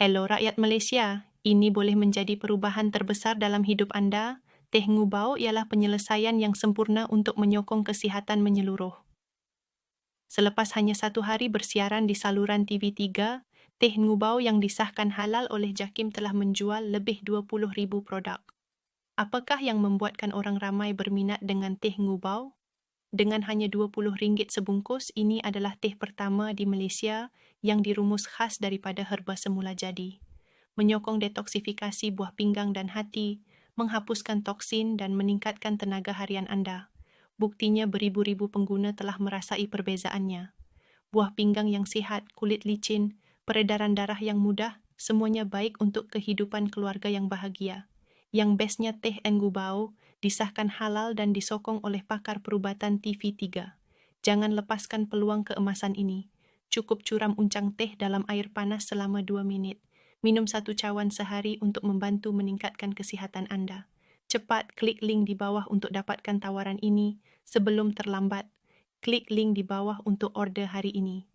Hello rakyat Malaysia, ini boleh menjadi perubahan terbesar dalam hidup anda. Teh ngubau ialah penyelesaian yang sempurna untuk menyokong kesihatan menyeluruh. Selepas hanya satu hari bersiaran di saluran TV3, teh ngubau yang disahkan halal oleh JAKIM telah menjual lebih 20,000 produk. Apakah yang membuatkan orang ramai berminat dengan teh ngubau? Dengan hanya RM20 sebungkus, ini adalah teh pertama di Malaysia yang dirumus khas daripada herba semula jadi. Menyokong detoksifikasi buah pinggang dan hati, menghapuskan toksin dan meningkatkan tenaga harian anda. Buktinya beribu-ribu pengguna telah merasai perbezaannya. Buah pinggang yang sihat, kulit licin, peredaran darah yang mudah, semuanya baik untuk kehidupan keluarga yang bahagia. Yang bestnya teh Engubao disahkan halal dan disokong oleh pakar perubatan TV3. Jangan lepaskan peluang keemasan ini. Cukup curam uncang teh dalam air panas selama 2 minit. Minum satu cawan sehari untuk membantu meningkatkan kesihatan anda. Cepat klik link di bawah untuk dapatkan tawaran ini sebelum terlambat. Klik link di bawah untuk order hari ini.